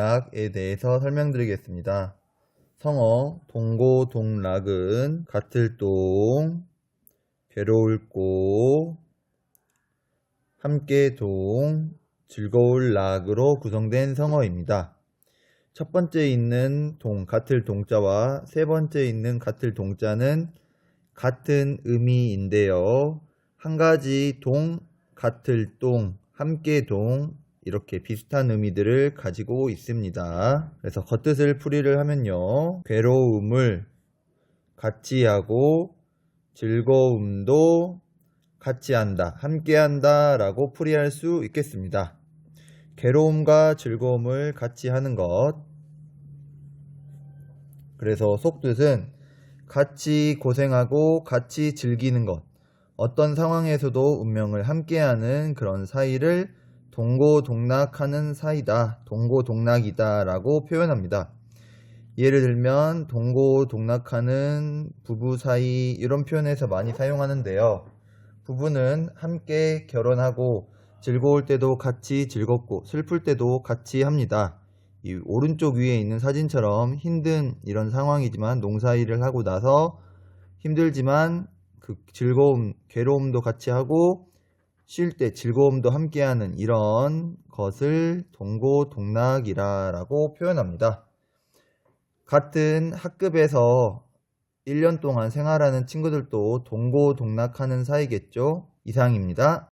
동고동락에 대해서 설명드리겠습니다. 성어 동고 동락은 같을 동, 괴로울 고, 함께 동, 즐거울 락으로 구성된 성어입니다. 첫 번째 있는 동, 같을 동자와 세 번째 있는 같을 동자는 같은 의미인데요. 한 가지 동, 같을 동, 함께 동, 이렇게 비슷한 의미들을 가지고 있습니다. 그래서 겉뜻을 풀이를 하면요. 괴로움을 같이 하고 즐거움도 같이 한다, 함께 한다 라고 풀이할 수 있겠습니다. 괴로움과 즐거움을 같이 하는 것. 그래서 속뜻은 같이 고생하고 같이 즐기는 것. 어떤 상황에서도 운명을 함께하는 그런 사이를 동고동락하는 사이다, 동고동락이다 라고 표현합니다. 예를 들면 동고동락하는 부부 사이 이런 표현에서 많이 사용하는데요. 부부는 함께 결혼하고 즐거울 때도 같이 즐겁고 슬플 때도 같이 합니다. 이 오른쪽 위에 있는 사진처럼 힘든 이런 상황이지만 농사일을 하고 나서 힘들지만 그 즐거움, 괴로움도 같이 하고 쉴 때 즐거움도 함께하는 이런 것을 동고동락이라고 표현합니다. 같은 학급에서 1년 동안 생활하는 친구들도 동고동락하는 사이겠죠? 이상입니다.